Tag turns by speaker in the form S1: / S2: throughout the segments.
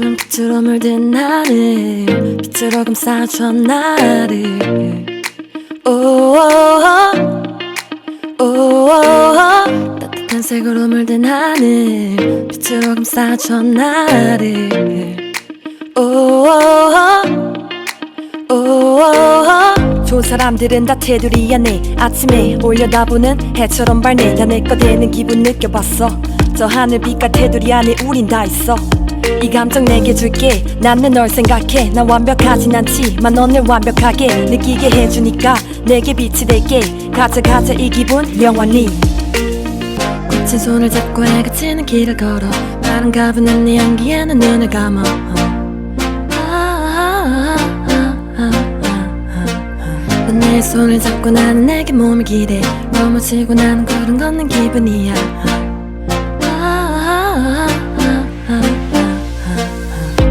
S1: 빛으로 물든 나를 빛으로 감싸줘 나를. 따뜻한 색으로 물든 하늘 빛으로 감싸줘 나를. 좋은 사람들은 다 테두리야 내 아침에 올려다보는 해처럼 발내 거 되는 기분 느껴봤어. 저 하늘 빛깔 테두리 안에 우린 다 있어 이 감정 내게 줄게. 나는 널 생각해. 난 완벽하진 않지만 넌늘 완벽하게 느끼게 해주니까 내게 빛이 될게. 가자 가자 이 기분. 영원히. 거친 손을 잡고 해가 지는 길을 걸어. 마른 가부는 네 향기에 는 눈을 감아. 넌내 손을 잡고 나는 내게 몸을 기대. 머무지고 나는 걸음 걷는 기분이야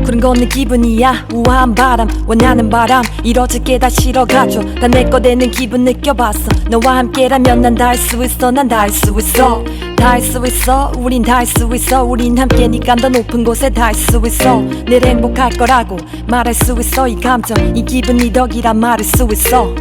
S1: 구름 걷는 기분이야. 우아한 바람 원하는 바람. 이뤄질게 다 실어가줘. 다내거 되는 기분 느껴봤어. 너와 함께라면 난 다 할 수 있어 난 다 할 수 있어. 다할수 있어 우린 다 할 수 있어. 우린 함께니까 더 높은 곳에 다 할 수 있어. 늘 행복할 거라고 말할 수 있어 이 감정 이 기분이 덕이라 말할 수 있어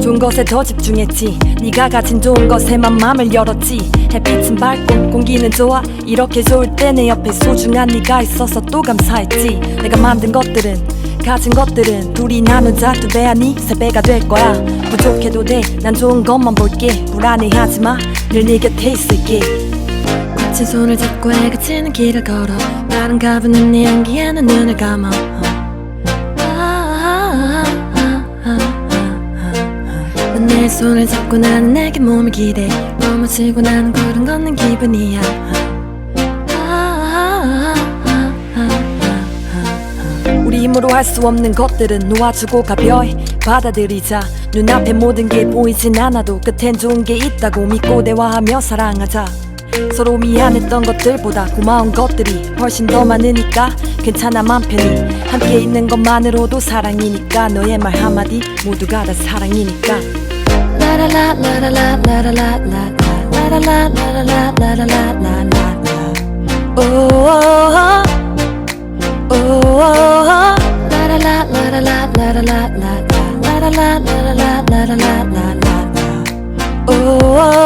S1: 좋은 것에 더 집중했지. 네가 가진 좋은 것에만 맘을 열었지. 햇빛은 밝고 공기는 좋아. 이렇게 좋을 때 내 옆에 소중한 네가 있어서 또 감사했지. 내가 만든 것들은 가진 것들은 둘이 나누자. 두 배 아니 세 배가 될 거야. 부족해도 돼. 난 좋은 것만 볼게. 불안해하지 마늘 네 곁에 있을게. 거친 손을 잡고 해가 지는 길을 걸어. 다른 가부는 네 향기에 는 눈을 감아 내 손을 잡고 나는 내게 몸을 기대. 머무지고 나는 걸음 걷는 기분이야. 우리 힘으로 할 수 없는 것들은 놓아주고 가벼이 받아들이자. 눈앞에 모든 게 보이진 않아도 끝엔 좋은 게 있다고 믿고 대화하며 사랑하자. 서로 미안했던 것들보다 고마운 것들이 훨씬 더 많으니까 괜찮아 맘 편히. 함께 있는 것만으로도 사랑이니까 너의 말 한마디 모두가 다 사랑이니까 oh